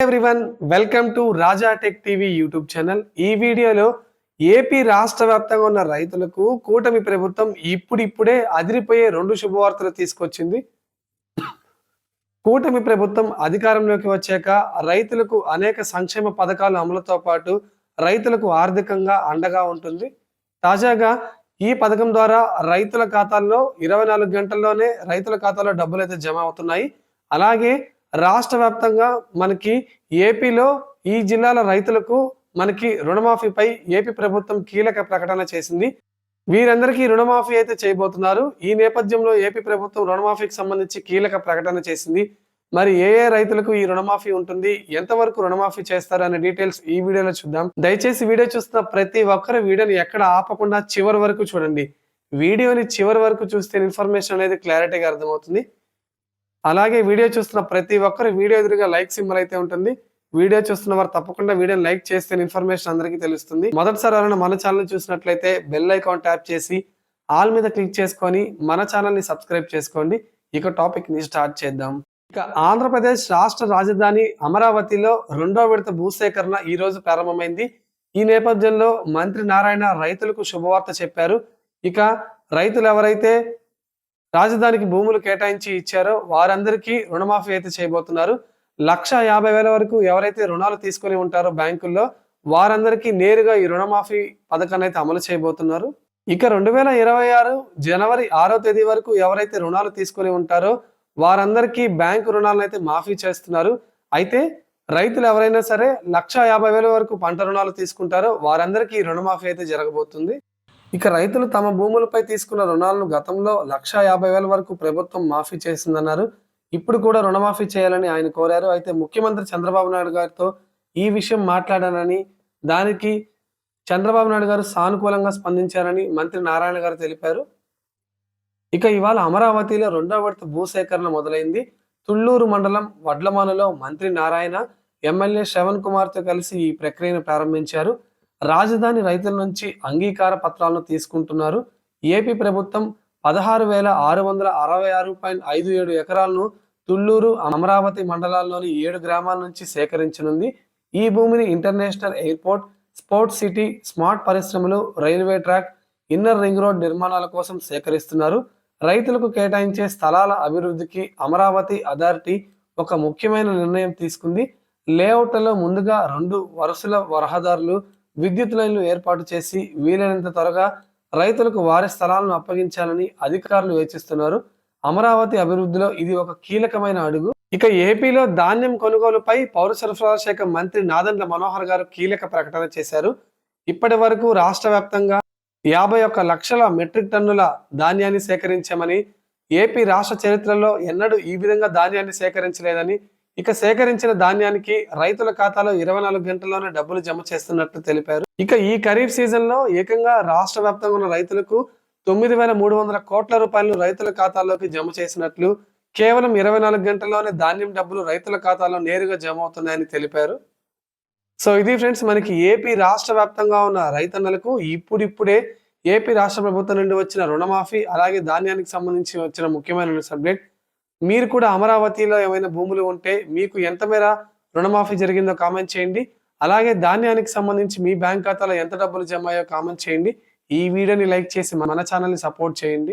Everyone welcome to Raja tech TV YouTube channel ఈ వీడియోలో AP రాష్ట్ర వ్యాప్తంగా ఉన్న రైతులకు కూటమి ప్రభుత్వం ఇప్పుడిప్పుడే అదిరిపోయే రెండు శుభవార్తలు తీసుకొచ్చింది. కూటమి ప్రభుత్వం అధికారంలోకి వచ్చాక రైతులకు అనేక సంక్షేమ పథకాలు అమలుతో పాటు రైతులకు ఆర్థికంగా అండగా ఉంటుంది. తాజాగా ఈ పథకం ద్వారా రైతుల ఖాతాల్లో ఇరవై నాలుగు గంటల్లోనే రైతుల ఖాతాలో డబ్బులు అయితే జమ అవుతున్నాయి. అలాగే రాష్ట్ర వ్యాప్తంగా మనకి ఏపీలో ఈ జిల్లాల రైతులకు మనకి రుణమాఫీపై ఏపీ ప్రభుత్వం కీలక ప్రకటన చేసింది. వీరందరికీ రుణమాఫీ అయితే చేయబోతున్నారు. ఈ నేపథ్యంలో ఏపీ ప్రభుత్వం రుణమాఫీకి సంబంధించి కీలక ప్రకటన చేసింది. మరి ఏ ఏ రైతులకు ఈ రుణమాఫీ ఉంటుంది? ఎంతవరకు రుణమాఫీ చేస్తారు అనే డీటెయిల్స్ ఈ వీడియోలో చూద్దాం. దయచేసి వీడియో చూస్తున్న ప్రతి ఒక్కరు వీడియోని ఎక్కడ ఆపకుండా చివరి వరకు చూడండి. వీడియోని చివరి వరకు చూస్తే ఇన్ఫర్మేషన్ అనేది క్లారిటీగా అర్థమవుతుంది. అలాగే వీడియో చూస్తున్న ప్రతి ఒక్కరు వీడియో ఎదురుగా లైక్ సింబల్ అయితే ఉంటుంది. వీడియో చూస్తున్న వారు తప్పకుండా వీడియోని లైక్ చేస్తే ఇన్ఫర్మేషన్ అందరికీ తెలుస్తుంది. మొదటిసారి ఎవరైనా మన ఛానల్ చూసినట్లయితే బెల్ ఐకాన్ ట్యాప్ చేసి ఆల్ మీద క్లిక్ చేసుకొని మన ఛానల్ని సబ్స్క్రైబ్ చేసుకోండి. ఇక టాపిక్ని స్టార్ట్ చేద్దాం. ఇక ఆంధ్రప్రదేశ్ రాష్ట్ర రాజధాని అమరావతిలో రెండో విడత భూసేకరణ ఈ రోజు ప్రారంభమైంది. ఈ నేపథ్యంలో మంత్రి నారాయణ రైతులకు శుభవార్త చెప్పారు. ఇక రైతులు ఎవరైతే రాజధానికి భూములు కేటాయించి ఇచ్చారో వారందరికీ రుణమాఫీ అయితే చేయబోతున్నారు. లక్ష యాభై వేల వరకు ఎవరైతే రుణాలు తీసుకొని ఉంటారో బ్యాంకుల్లో వారందరికీ నేరుగా ఈ రుణమాఫీ పథకాన్ని అయితే అమలు చేయబోతున్నారు. ఇక రెండు వేల ఇరవై ఆరు జనవరి ఆరో తేదీ వరకు ఎవరైతే రుణాలు తీసుకొని ఉంటారో వారందరికీ బ్యాంకు రుణాలను అయితే మాఫీ చేస్తున్నారు. అయితే రైతులు ఎవరైనా సరే లక్ష యాభై వేల వరకు పంట రుణాలు తీసుకుంటారో వారందరికీ రుణమాఫీ అయితే జరగబోతుంది. ఇక రైతులు తమ భూములపై తీసుకున్న రుణాలను గతంలో లక్ష యాభై వేల వరకు ప్రభుత్వం మాఫీ చేసిందన్నారు. ఇప్పుడు కూడా రుణమాఫీ చేయాలని ఆయన కోరారు. అయితే ముఖ్యమంత్రి చంద్రబాబు నాయుడు గారితో ఈ విషయం మాట్లాడానని దానికి చంద్రబాబు నాయుడు గారు సానుకూలంగా స్పందించారని మంత్రి నారాయణ గారు తెలిపారు. ఇక ఇవాళ అమరావతిలో రెండో విడత భూసేకరణ మొదలైంది. తుళ్ళూరు మండలం వడ్లమానులో మంత్రి నారాయణ ఎమ్మెల్యే శ్రవణ్ కుమార్తో కలిసి ఈ ప్రక్రియను ప్రారంభించారు. రాజధాని రైతుల నుంచి అంగీకార పత్రాలను తీసుకుంటున్నారు. ఏపీ ప్రభుత్వం పదహారు వేల ఆరు వందల అరవై ఆరు పాయింట్ ఐదు ఏడు ఎకరాలను తుళ్ళూరు అమరావతి మండలాల్లోని ఏడు గ్రామాల నుంచి సేకరించనుంది. ఈ భూమిని international airport sports city smart పరిశ్రమలు railway track inner ring road నిర్మాణాల కోసం సేకరిస్తున్నారు. రైతులకు కేటాయించే స్థలాల అభివృద్ధికి అమరావతి అథారిటీ ఒక ముఖ్యమైన నిర్ణయం తీసుకుంది. లేఅవుట్లలో ముందుగా రెండు వరుసల వరహదారులు విద్యుత్ లైన్లు ఏర్పాటు చేసి వీలైనంత త్వరగా రైతులకు వారి స్థలాలను అప్పగించాలని అధికారులు యోచిస్తున్నారు. అమరావతి అభివృద్ధిలో ఇది ఒక కీలకమైన అడుగు. ఇక ఏపీలో ధాన్యం కొనుగోలుపై పౌర సరఫరాల శాఖ మంత్రి నాదండ్ల మనోహర్ గారు కీలక ప్రకటన చేశారు. ఇప్పటి వరకు రాష్ట్ర వ్యాప్తంగా యాభై ఒక్క లక్షల మెట్రిక్ టన్నుల ధాన్యాన్ని సేకరించామని ఏపీ రాష్ట్ర చరిత్రలో ఎన్నడూ ఈ విధంగా ధాన్యాన్ని సేకరించలేదని ఇక సేకరించిన ధాన్యానికి రైతుల ఖాతాలో ఇరవై నాలుగు గంటల్లోనే డబ్బులు జమ చేస్తున్నట్లు తెలిపారు. ఇక ఈ ఖరీఫ్ సీజన్లో ఏకంగా రాష్ట్ర వ్యాప్తంగా ఉన్న రైతులకు తొమ్మిది వేల మూడు వందల కోట్ల రూపాయలు రైతుల ఖాతాల్లోకి జమ చేసినట్లు కేవలం ఇరవై నాలుగు గంటల్లోనే ధాన్యం డబ్బులు రైతుల ఖాతాలో నేరుగా జమ అవుతున్నాయని తెలిపారు. సో ఇది ఫ్రెండ్స్ మనకి ఏపీ రాష్ట్ర వ్యాప్తంగా ఉన్న రైతన్నలకు ఇప్పుడిప్పుడే ఏపీ రాష్ట్ర ప్రభుత్వం నుండి వచ్చిన రుణమాఫీ అలాగే ధాన్యానికి సంబంధించి వచ్చిన ముఖ్యమైన సబ్జెక్ట్ మీరు కూడా అమరావతిలో ఏమైనా భూములు ఉంటే మీకు ఎంత మేర రుణమాఫీ జరిగిందో కామెంట్ చేయండి. అలాగే ధాన్యానికి సంబంధించి మీ బ్యాంక్ ఖాతాలో ఎంత డబ్బులు జమ అయ్యో కామెంట్ చేయండి. ఈ వీడియోని లైక్ చేసి మన ఛానల్ని సపోర్ట్ చేయండి.